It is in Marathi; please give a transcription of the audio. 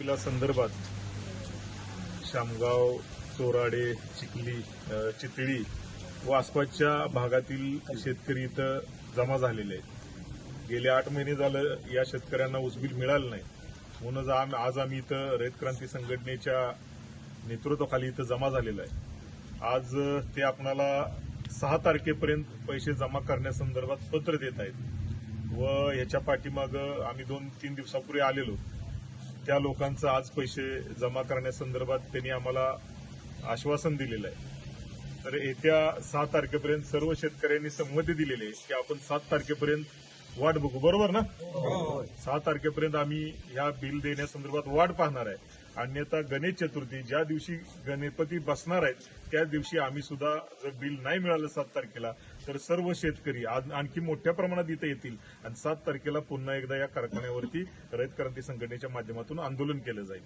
संदर्भात शामगाव चोराडे चिखली चितळी व आसपासच्या भागातील शेतकरी इथं जमा झालेले आहेत. गेले आठ महिने झालं या शेतकऱ्यांना उसबील मिळालं नाही. म्हणूनच आज आम्ही इथं रयत क्रांती संघटनेच्या नेतृत्वाखाली इथं जमा झालेलं आहे. आज ते आपणाला सहा तारखेपर्यंत पैसे जमा करण्यासंदर्भात पत्र देत आहेत व ह्याच्या पाठीमागं आम्ही दोन तीन दिवसापूर्वी आलेलो. त्या लोकांचं आज पैसे जमा करण्यासंदर्भात त्यांनी आम्हाला आश्वासन दिलेलं आहे. तर येत्या सहा तारखेपर्यंत सर्व शेतकऱ्यांनी संमती दिलेली आहे की आपण सात तारखेपर्यंत वाट बघू बरोबर ना? सहा तारखेपर्यंत आम्ही ह्या बिल देण्यासंदर्भात वाट पाहणार आहे. अन्यथा गणेश चतुर्थी ज्या दिवशी गणपती बसणार आहेत त्या दिवशी आम्ही सुद्धा जर बिल नाही मिळालं सात तारखेला तर सर्व शेतकरी आणखी मोठ्या प्रमाणात इथे येतील. आणि सात तारखेला पुन्हा एकदा या कारखान्यावरती रयत क्रांती संघटनेच्या माध्यमातून आंदोलन केलं जाईल.